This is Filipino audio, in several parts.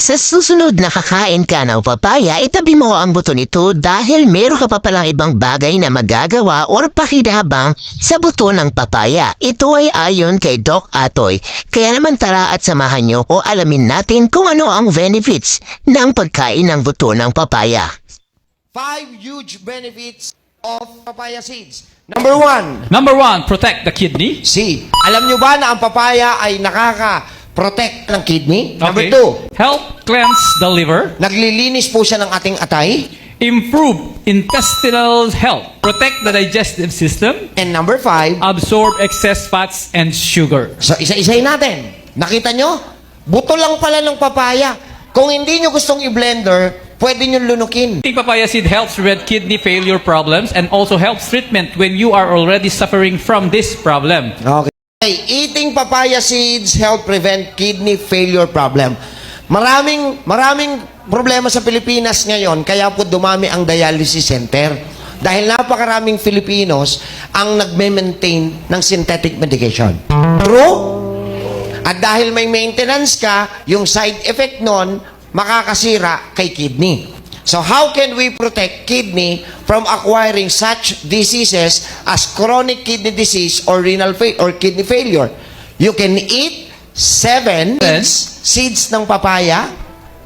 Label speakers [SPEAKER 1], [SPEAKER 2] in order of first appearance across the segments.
[SPEAKER 1] Sa susunod na kakain ka ng papaya, itabi mo ang buto nito dahil meron ka pa palang ibang bagay na magagawa or pakinabang sa buto ng papaya. Ito ay ayon kay Doc Atoy. Kaya naman tara at samahan nyo o alamin natin kung ano ang benefits ng pagkain ng buto ng papaya.
[SPEAKER 2] Five huge benefits of papaya seeds. Number one,
[SPEAKER 3] Number one, protect the kidney.
[SPEAKER 2] C. Alam nyo ba na ang papaya ay nakaka-protect ng kidney? Number
[SPEAKER 3] Okay.
[SPEAKER 2] two,
[SPEAKER 3] Help cleanse the liver.
[SPEAKER 2] naglilinis po siya ng ating atay.
[SPEAKER 3] Improve intestinal health. Protect the digestive system.
[SPEAKER 2] And number five,
[SPEAKER 3] Absorb excess fats and sugar.
[SPEAKER 2] so isa-isahin natin. Nakita nyo? Buto lang pala ng papaya. Kung hindi nyo gustong i-blender, pwede nyo lunukin.
[SPEAKER 3] Eating papaya seed helps prevent kidney failure problems and also helps treatment when you are already suffering from this problem.
[SPEAKER 2] Okay. Eating papaya seeds help prevent kidney failure problem. Maraming maraming problema sa Pilipinas ngayon kaya po dumami ang dialysis center. Dahil napakaraming Filipinos ang nagme-maintain ng synthetic medication. True? At dahil may maintenance ka, yung side effect nun, makakasira kay kidney. So how can we protect kidney from acquiring such diseases as chronic kidney disease or renal fa- or kidney failure? You can eat seven seeds, seeds ng papaya,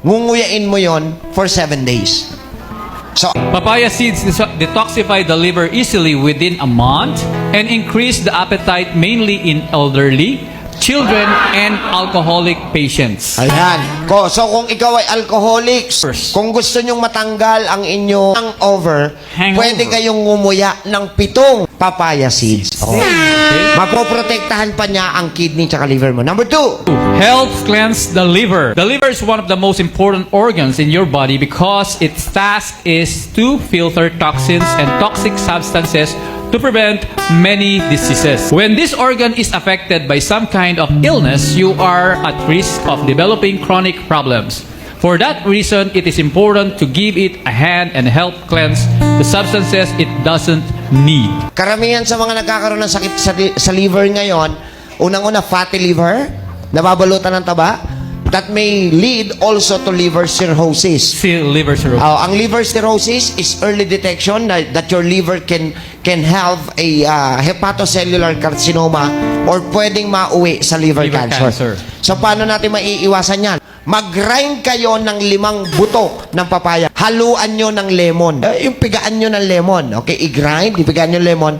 [SPEAKER 2] ngunguyain mo yon for seven days. So,
[SPEAKER 3] Papaya seeds detoxify the liver easily within a month and increase the appetite mainly in elderly, children, and alcoholic patients.
[SPEAKER 2] Ayan. Ko, so kung ikaw ay alcoholics,
[SPEAKER 3] First.
[SPEAKER 2] kung gusto nyong matanggal ang inyong hangover,
[SPEAKER 3] Hangover.
[SPEAKER 2] pwede kayong ngumuya ng pitong papaya seeds. Oh. Mapoprotektahan pa niya ang kidney tsaka liver mo. Number two,
[SPEAKER 3] Helps cleanse the liver. The liver is one of the most important organs in your body because its task is to filter toxins and toxic substances to prevent many diseases. When this organ is affected by some kind of illness, you are at risk of developing chronic problems. For that reason, it is important to give it a hand and help cleanse the substances it doesn't need.
[SPEAKER 2] karamihan sa mga nagkakaroon ng sakit sa, sa liver ngayon, unang-una fatty liver, nababalutan ng taba, that may lead also to liver cirrhosis.
[SPEAKER 3] See liver cirrhosis.
[SPEAKER 2] Oh, ang liver cirrhosis is early detection that, that your liver can can have a uh, hepatocellular carcinoma or pwedeng mauwi sa liver,
[SPEAKER 3] Liver
[SPEAKER 2] cancer.
[SPEAKER 3] cancer.
[SPEAKER 2] So paano natin maiiwasan yan? Mag-grind kayo ng limang buto ng papaya. Haluan nyo ng lemon. Eh, yung pigaan nyo ng lemon. Okay, i-grind, ipigaan nyo ng lemon.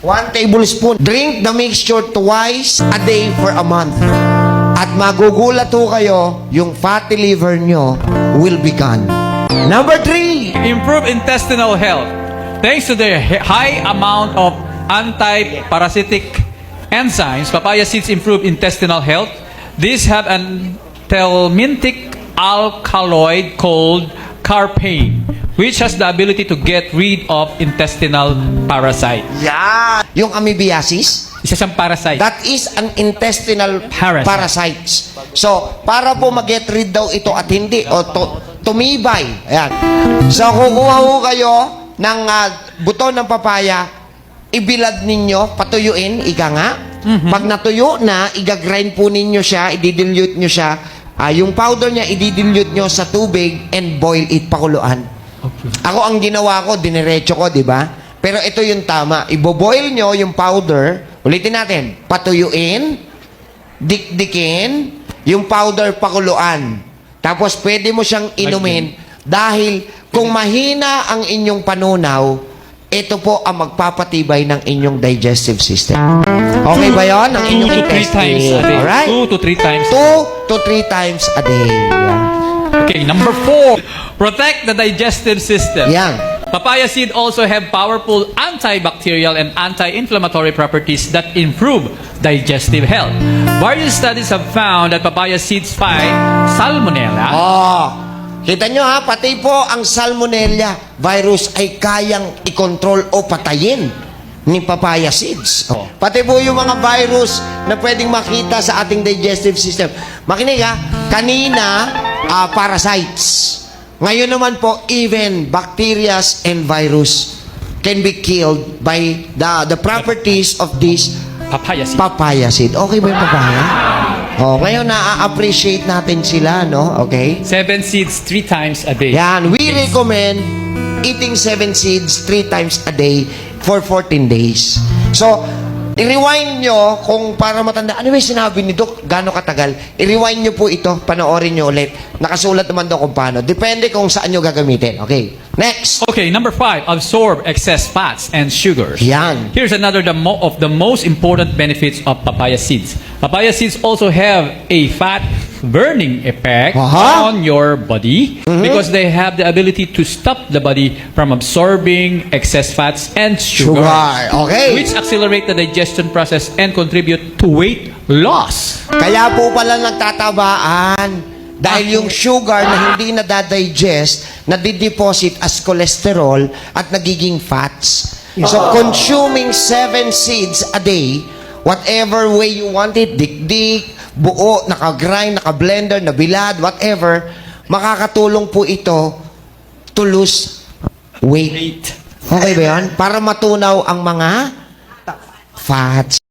[SPEAKER 2] One tablespoon. Drink the mixture twice a day for a month. At magugulat ho kayo, yung fatty liver nyo will be gone. Number three,
[SPEAKER 3] Improve intestinal health. Thanks to the hi- high amount of anti-parasitic enzymes, papaya seeds improve intestinal health. These have an telmintic alkaloid called carpane, which has the ability to get rid of intestinal parasite.
[SPEAKER 2] yan. Yung amoebiasis,
[SPEAKER 3] Isa siyang parasite.
[SPEAKER 2] that is an intestinal
[SPEAKER 3] Parasite.
[SPEAKER 2] parasites. So, para po mag-get rid daw ito at hindi, o to, tumibay. Ayan. So, kukuha ho kayo ng ah, buto ng papaya, ibilad ninyo, patuyuin, ika nga. Pag natuyo na, igagrind po ninyo siya, ididilute nyo siya. Ah, yung powder niya, ididilute nyo sa tubig and boil it, pakuluan. Ako ang ginawa ko, diniretso ko, di ba? Pero ito yung tama. Iboboil nyo yung powder. Ulitin natin. Patuyuin, dikdikin, yung powder pakuluan. Tapos pwede mo siyang inumin dahil kung mahina ang inyong panunaw, ito po ang magpapatibay ng inyong digestive system. Okay ba yon Ang
[SPEAKER 3] Two
[SPEAKER 2] inyong
[SPEAKER 3] to three times a day.
[SPEAKER 2] Alright?
[SPEAKER 3] Two to three times.
[SPEAKER 2] Two to three times a day. Yan.
[SPEAKER 3] Okay, number four. Protect the digestive system.
[SPEAKER 2] Yan.
[SPEAKER 3] Papaya seed also have powerful antibacterial and anti-inflammatory properties that improve digestive health. Various studies have found that papaya seeds fight salmonella,
[SPEAKER 2] Oh, kita nyo ha, pati po ang salmonella virus ay kayang i-control o patayin ni papaya seeds. Oh. Pati po yung mga virus na pwedeng makita sa ating digestive system. Makinig ha, kanina, ah, parasites. Ngayon naman po, even bacterias and virus can be killed by the the properties of this
[SPEAKER 3] papaya seed.
[SPEAKER 2] papaya seed. Okay ba yung papaya? Oh, ngayon na-appreciate natin sila, no? Okay?
[SPEAKER 3] Seven seeds three times a day.
[SPEAKER 2] Yan, we recommend eating seven seeds three times a day for 14 days. So, i-rewind nyo kung para matanda. Ano ba yung sinabi ni Doc? Gano'ng katagal? I-rewind nyo po ito. Panoorin nyo ulit. Nakasulat naman daw kung paano. Depende kung saan nyo gagamitin. Okay. Next.
[SPEAKER 3] Okay, number five, absorb excess fats and sugars.
[SPEAKER 2] Yan.
[SPEAKER 3] Here's another the mo- of the most important benefits of papaya seeds. Papaya seeds also have a fat burning effect
[SPEAKER 2] Aha.
[SPEAKER 3] on your body because they have the ability to stop the body from absorbing excess fats and sugar,
[SPEAKER 2] Sugar. Okay.
[SPEAKER 3] which accelerate the digestion process and contribute to weight loss.
[SPEAKER 2] Kaya po pala nagtatabaan. Dahil yung sugar na hindi nadadigest, nadideposit as cholesterol at nagiging fats. So, consuming seven seeds a day, whatever way you want it, dikdik, buo, naka-grind, naka-blender, nabilad, whatever, makakatulong po ito to lose weight.
[SPEAKER 3] Weight.
[SPEAKER 2] Okay ba yan? Para matunaw ang mga fats.